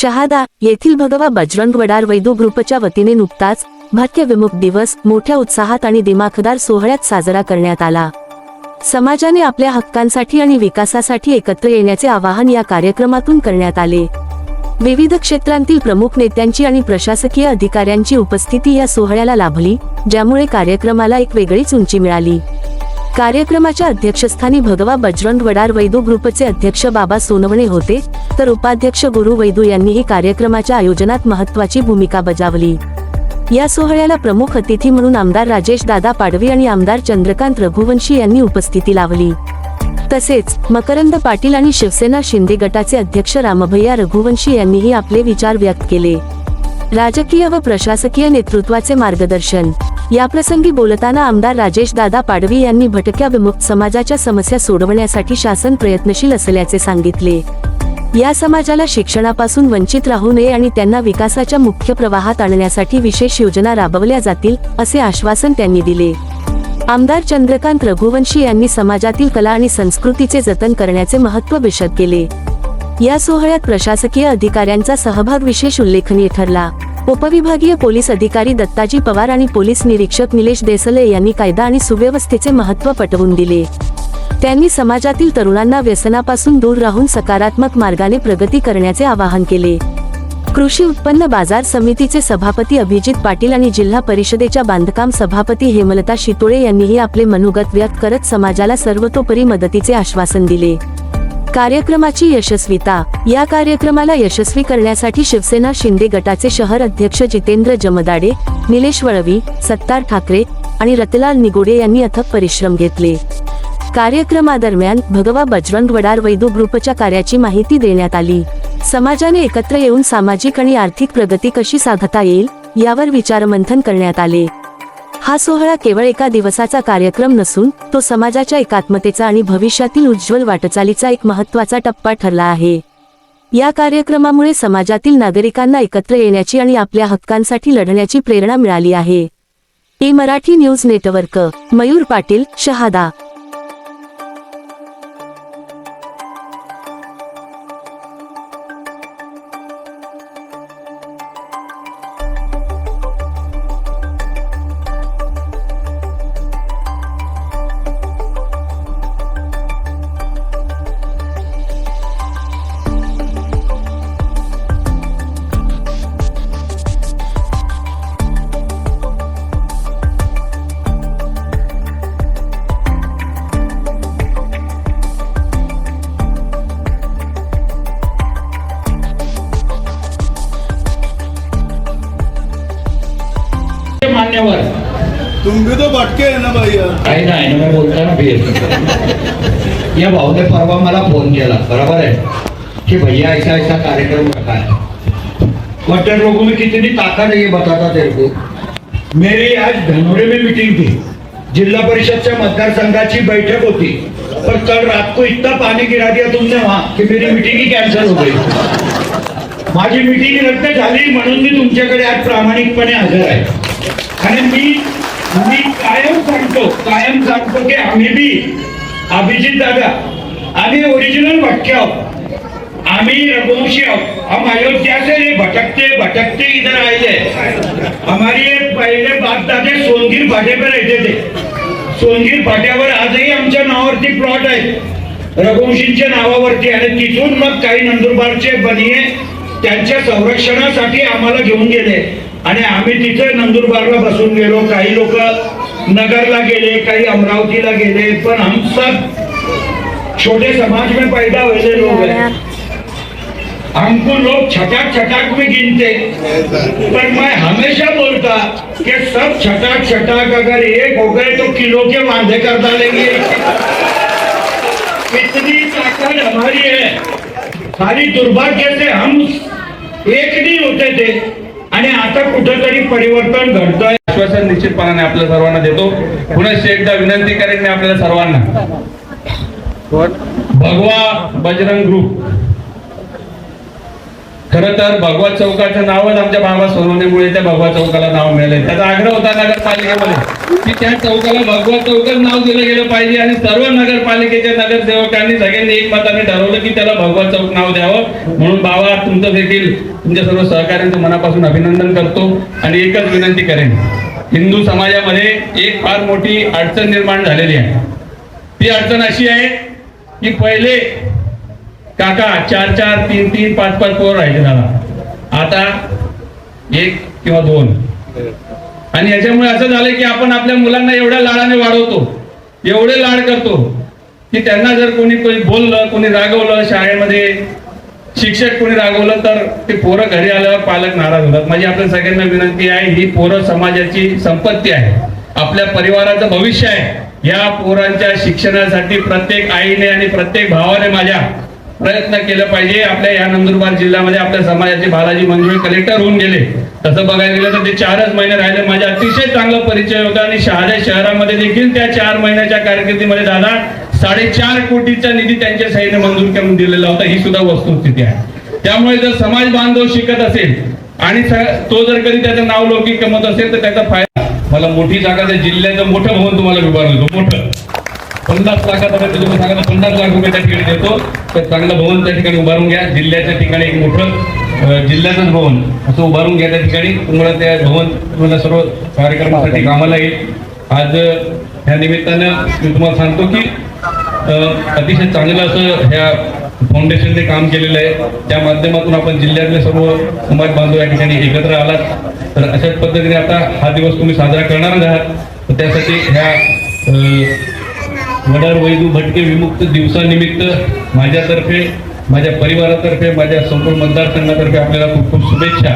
शहादा येथील भगवा बजरंग वडार वैदू ग्रुपच्या वतीने नुकताच भाग्य विमुक्त दिवस मोठ्या उत्साहात आणि दिमाखदार सोहळ्यात साजरा करण्यात आला. समाजाने आपल्या हक्कांसाठी आणि विकासासाठी एकत्र येण्याचे आवाहन या कार्यक्रमातून करण्यात आले. विविध क्षेत्रांतील प्रमुख नेत्यांची आणि प्रशासकीय अधिकाऱ्यांची उपस्थिती या सोहळ्याला लाभली ज्यामुळे कार्यक्रमाला एक वेगळीच उंची मिळाली. कार्यक्रमाच्या अध्यक्षस्थानी भगवा बजरंग वडार वैदू ग्रुपचे अध्यक्ष बाबा सोनवणे होते तर उपाध्यक्ष गुरु वैदू यांनीही कार्यक्रमाच्या आयोजनात महत्वाची भूमिका बजावली. या सोहळ्याला प्रमुख अतिथी म्हणून आमदार राजेश दादा पाडवी आणि आमदार चंद्रकांत रघुवंशी यांनी उपस्थिती लावली. तसेच मकरंद पाटील आणि शिवसेना शिंदे गटाचे अध्यक्ष रामभैया रघुवंशी यांनीही आपले विचार व्यक्त केले. राजकीय व प्रशासकीय नेतृत्वाचे मार्गदर्शन याप्रसंगी बोलताना आमदार राजेश दादा पाडवी यांनी भटक्या विमुक्त समाजाच्या समस्या सोडवण्यासाठी शासन प्रयत्नशील असल्याचे सांगितले. या समाजाला शिक्षणापासून वंचित राहू नये आणि त्यांना विकासाच्या मुख्य प्रवाहात आणण्यासाठी विशेष योजना राबवल्या जातील असे आश्वासन त्यांनी दिले. आमदार चंद्रकांत रघुवंशी यांनी समाजातील कला आणि संस्कृतीचे जतन करण्याचे महत्त्व विशद केले. या सोहळ्यात प्रशासकीय अधिकाऱ्यांचा सहभाग विशेष उल्लेखनीय ठरला. उपविभागीय पोलीस अधिकारी दत्ताजी पवार आणि पोलीस निरीक्षक निलेश देसले यांनी कायदा आणि सुव्यवस्थेचे महत्त्व पटवून दिले. त्यांनी समाजातील तरुणांना व्यसनापासून दूर राहून सकारात्मक मार्गाने प्रगती करण्याचे आवाहन केले. कृषी उत्पन्न बाजार समितीचे सभापती अभिजित पाटील आणि जिल्हा परिषदेच्या बांधकाम सभापती हेमलता शितोळे यांनीही आपले मनोगत व्यक्त करत समाजाला सर्वतोपरी मदतीचे आश्वासन दिले. कार्यक्रमाची यशस्वीता. या कार्यक्रमाला यशस्वी करण्यासाठी शिवसेना शिंदे गटाचे शहर अध्यक्ष जितेंद्र जमदाडे निलेश वळवी सत्तार ठाकरे आणि रतलाल निगोडे यांनी अथक परिश्रम घेतले. कार्यक्रमादरम्यान भगवा बजरंग वडार वैदू ग्रुपच्या कार्याची माहिती देण्यात आली. समाजाने एकत्र येऊन सामाजिक आणि आर्थिक प्रगती कशी साधता येईल यावर विचारमंथन करण्यात आले. हा सोहळा केवळ एका दिवसाचा कार्यक्रम नसून तो समाजाच्या एकात्मतेचा आणि भविष्यातील उज्ज्वल वाटचालीचा एक महत्त्वाचा टप्पा ठरला आहे. या कार्यक्रमामुळे समाजातील नागरिकांना एकत्र येण्याची आणि आपल्या हक्कांसाठी लढण्याची प्रेरणा मिळाली आहे. E Marathi news network Mayur Patil Shahada. मान्यवर तुम भी तो भटके है ना भैया काही नाही ना मी बोलताना फिर या भाऊने परवा मला फोन केला बरोबर है कि भैया ऐसा ऐसा कार्यक्रम रखा है. क्वार्टर लोगों में कितनी ताकत है ये बताता तेरे को. मेरी आज धनोरे में मीटिंग थी. जिला परिषद से मतदारसंघाची बैठक होती. पर कल रात को इतना पानी गिरा दिया तुमने वहां कि मेरी मीटिंग ही कॅन्सल हो गई. माझी मीटिंग रद्द झाली म्हणून मी तुमच्याकडे आज प्रामाणिकपणे हजर आहे. आणि मी मी कायम सांगतो कायम सांगतो की आम्ही बी अभिजित दादा आम्ही ओरिजिनल भटके आहोत. आम्ही रघुवंशी आहोत. हम अयोध्या से ये भटकते भटकते इधर आए थे हमारी ये पहले बाप दादे सोनगीर फाटे पे रहते थे. सोनगीर फाट्यावर आजही आमच्या नावावरती प्लॉट आहे. रघुवंशींच्या नावावरती आणि तिथून मग काही नंदुरबारचे बनिये त्यांच्या संरक्षणासाठी आम्हाला घेऊन गेले. आणि आम्ही तिथे नंदुरबारला बसून गेलो. काही लोक नगरला गेले काही अमरावतीला गेले पण हम सब छोटे समाज में पैदा हुए लोग हैं हमको लोग छटाक छटाक में गिनते. पर मैं हमेशा बोलता कि सब छटाक छटाक अगर एक हो गए तो किलो के वांधे कर डालेंगे. इतनी ताकत हमारी है. खाली दुर्भाग्य से हम एक नहीं होते थे. आणि आता कुठंतरी परिवर्तन घडतंय. आश्वासन निश्चितपणाने आपल्या सर्वांना देतो. पुन्हा एकदा विनंती करेन मी आपल्या सर्वांना. भगवा बजरंग ग्रुप. खरं तर भगवत चौकाचं नावच आमच्या बाबा सोनवणेमुळे त्या भगवत चौकाला नाव मिळाले त्याचा आग्रह होता नगरपालिकेमध्ये की त्या चौकाला भगवत चौकच नाव दिलं गेलं पाहिजे आणि सर्व नगरपालिकेच्या नगरसेवकांनी सगळ्यांनी एकमताने ठरवलं की त्याला भगवत चौक नाव द्यावं. म्हणून बाबा तुमचं देखील तुमच्या सर्व सहकार्यांचं मनापासून अभिनंदन करतो आणि एकच विनंती करेन. हिंदू समाजामध्ये एक फार मोठी अडचण निर्माण झालेली आहे. ती अडचण अशी आहे की पहिले काका चार चार तीन तीन पाच पाच पोर राहायचे दादा आता एक किंवा दोन. आणि याच्यामुळे असं झालं की आपण आपल्या मुलांना एवढ्या लाडाने वाढवतो एवढे लाड करतो की त्यांना जर कोणी कोणी बोललं कोणी रागवलं शाळेमध्ये शिक्षक कोणी रागवलं तर ते पोरं घरी आल्यावर पालक नाराज होतात. माझी आपल्या सगळ्यांना विनंती आहे ही पोरं समाजाची संपत्ती आहे. आपल्या परिवाराचं भविष्य आहे. या पोरांच्या शिक्षणासाठी प्रत्येक आईने आणि प्रत्येक भावाने माझ्या प्रयत्न केलं पाहिजे. आपल्या या नंदुरबार जिल्ह्यामध्ये आपल्या समाजाचे बालाजी मंजुळे कलेक्टर होऊन गेले. तसं बघायला गेलं तर ते चारच महिने राहिले. माझ्या अतिशय चांगला परिचय होता आणि शहादा शहरामध्ये देखील त्या चार महिन्याच्या कारकिर्दीमध्ये दादा साडेचार कोटीचा निधी त्यांच्या साईने मंजूर करून दिलेला होता. ही सुद्धा वस्तुस्थिती आहे. त्यामुळे जर समाज बांधव शिकत असेल आणि तो जर कधी त्याचं नाव लौकिक कमवत असेल तर त्याचा फायदा मला मोठी जागा त्या जिल्ह्याचं मोठं भवन तुम्हाला विभागलं मोठं. पन्नास लाखापर्यंत तुम्ही सांगा पन्नास लाख रुपये त्या ठिकाणी देतो. तर चांगलं भवन त्या ठिकाणी उभारून घ्या. जिल्ह्याच्या ठिकाणी एक मोठं जिल्ह्याचं जिल्ह्याचंच भवन असं उभारून घ्या त्या ठिकाणी. तुम्हाला त्या भवन तुम्हाला सर्व कार्यक्रमासाठी कामाला येईल. आज ह्या निमित्तानं मी तुम्हाला सांगतो की अतिशय चांगलं असं ह्या फाउंडेशनने काम केलेलं आहे. त्या माध्यमातून आपण जिल्ह्यातले सर्व समाज बांधव या ठिकाणी एकत्र आलात. तर अशाच पद्धतीने आता हा दिवस तुम्ही साजरा करणार आहात. तर त्यासाठी ह्या वडार वैदू भटके विमुक्त दिवसानिमित्त माझ्यातर्फे माझ्या परिवारातर्फे माझ्या संपूर्ण मतदारसंघातर्फे आपल्याला खूप खूप शुभेच्छा.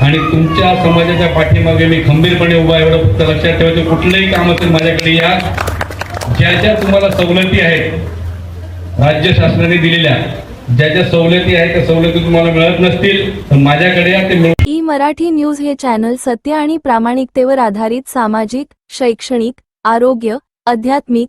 आणि तुमच्या समाजाच्या पाठीमागे मी खंबीरपणे उभा एवढं फक्त लक्षात ठेवायचं कुठलंही काम असेल माझ्याकडे या. ज्या ज्या तुम्हाला सवलती आहेत राज्य शासनाने दिलेल्या ज्या ज्या सवलती आहेत त्या सवलती तुम्हाला मिळत नसतील तर माझ्याकडे या ते ई मराठी न्यूज हे चॅनल सत्य आणि प्रामाणिकतेवर आधारित सामाजिक शैक्षणिक आरोग्य आध्यात्मिक